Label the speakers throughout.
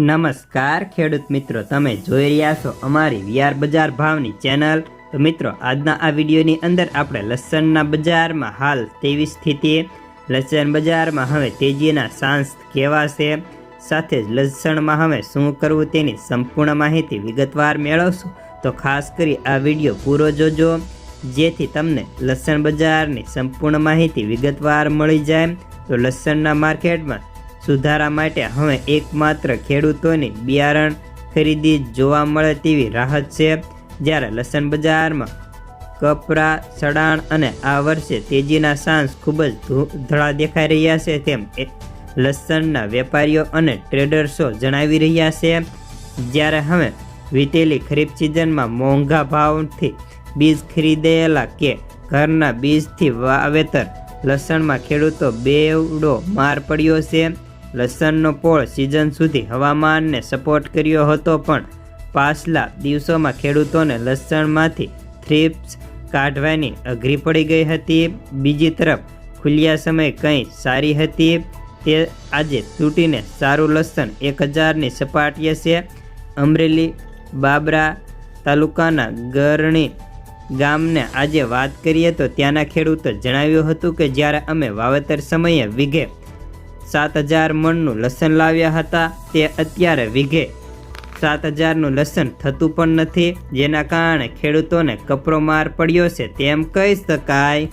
Speaker 1: નમસ્કાર ખેડૂત મિત્રો, તમે જોઈ રહ્યા છો અમારી વિયાર બજાર ભાવની ચેનલ. તો મિત્રો, આજના આ વિડીયોની અંદર આપણે લસણના બજારમાં હાલ તેવી સ્થિતિ. લસણ બજારમાં હવે તેજીના સાંસ કેવા સાથે જ લસણમાં હવે શું કરવું તેની સંપૂર્ણ માહિતી વિગતવાર મેળવશું. તો ખાસ કરી આ વીડિયો પૂરો જોજો, જેથી તમને લસણ બજારની સંપૂર્ણ માહિતી વિગતવાર મળી જાય. તો લસણના માર્કેટમાં સુધારા માટે હવે એકમાત્ર ખેડૂતોની બિયારણ ખરીદી જોવા મળે તેવી રાહત છે. જ્યારે લસણ બજારમાં કપરા, સડાણ અને આ વર્ષે તેજીના સાંસ ખૂબ જ ધળા દેખાઈ રહ્યા છે તેમ લસણના વેપારીઓ અને ટ્રેડર્સો જણાવી રહ્યા છે. જ્યારે હવે વીતેલી ખરીફ સિઝનમાં મોંઘા ભાવથી બીજ ખરીદેલા કે ઘરના બીજથી વાવેતર લસણમાં ખેડૂતો બેવડો માર પડ્યો છે. લસણનો પોળ સિઝન સુધી હવામાનને સપોર્ટ કર્યો હતો પણ પાછલા દિવસોમાં ખેડૂતોને લસણમાંથી થ્રીપ્સ કાઢવાની અઘરી પડી ગઈ હતી. બીજી તરફ, ખુલ્યા સમય કંઈ સારી હતી? તે આજે તૂટીને સારું લસણ એક હજારની સપાટીએ છે. અમરેલી બાબરા તાલુકાના ગરણી ગામને આજે વાત કરીએ તો ત્યાંના ખેડૂતો જણાવ્યું હતું કે જ્યારે અમે વાવેતર સમયે વીઘે સાત હજાર મણનું લસણ લાવ્યા હતા. તે અત્યારે વીઘે સાત હજારનું લસણ થતું પણ નથી. જેના કારણે ખેડૂતોને કપરો માર પડ્યો છે તેમ કહી શકાય.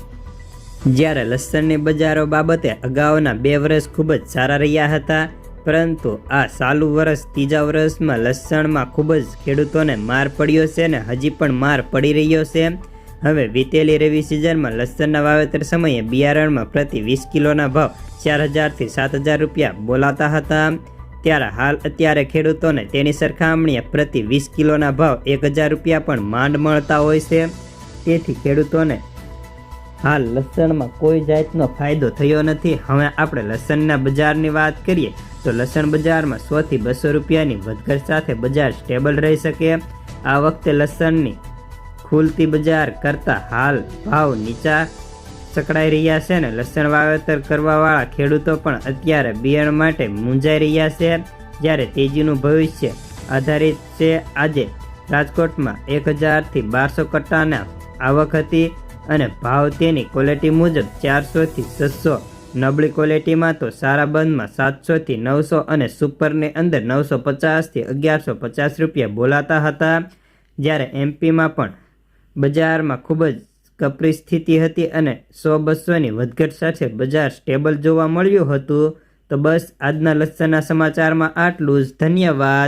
Speaker 1: જ્યારે લસણની બજારો બાબતે અગાઉના બે વર્ષ ખૂબ જ સારા રહ્યા હતા, પરંતુ આ ચાલુ વર્ષ ત્રીજા વર્ષમાં લસણમાં ખૂબ જ ખેડૂતોને માર પડ્યો છે અને હજી પણ માર પડી રહ્યો છે. હવે વીતેલી રવિ સિઝનમાં લસણના વાવેતર સમયે બિયારણમાં પ્રતિ વીસ કિલોના ભાવ ચાર હજારથી સાત હજાર રૂપિયા બોલાતા હતા. ત્યારે હાલ અત્યારે ખેડૂતોને તેની સરખામણીએ પ્રતિ વીસ કિલોના ભાવ એક હજાર રૂપિયા પણ માંડ મળતા હોય છે. તેથી ખેડૂતોને હાલ લસણમાં કોઈ જાતનો ફાયદો થયો નથી. હવે આપણે લસણના બજારની વાત કરીએ, તો લસણ બજારમાં સોથી બસો રૂપિયાની વધઘટ સાથે બજાર સ્ટેબલ રહી શકે. આ વખતે લસણની ખુલતી બજાર કરતાં હાલ ભાવ નીચા સકડાઈ રહ્યા છે ને લસણ વાવેતર કરવાવાળા ખેડૂતો પણ અત્યારે બિયારણ માટે મૂંઝાઈ રહ્યા છે જ્યારે તેજીનું ભવિષ્ય આધારિત છે. આજે રાજકોટમાં એક હજારથી બારસો કટ્ટાના આવક હતી અને ભાવ તેની ક્વોલિટી મુજબ ચારસોથી છસો. નબળી ક્વોલિટીમાં તો સારા બંધમાં સાતસોથી નવસો અને સુપરની અંદર નવસો પચાસથી અગિયારસો પચાસ રૂપિયા બોલાતા હતા. જ્યારે એમપીમાં પણ બજારમાં ખૂબ જ કપરી સ્થિતિ હતી અને સો બસોની વધઘટ સાથે બજાર સ્ટેબલ જોવા મળ્યું હતું. તો બસ આજના લસણના સમાચારમાં આટલું જ. ધન્યવાદ.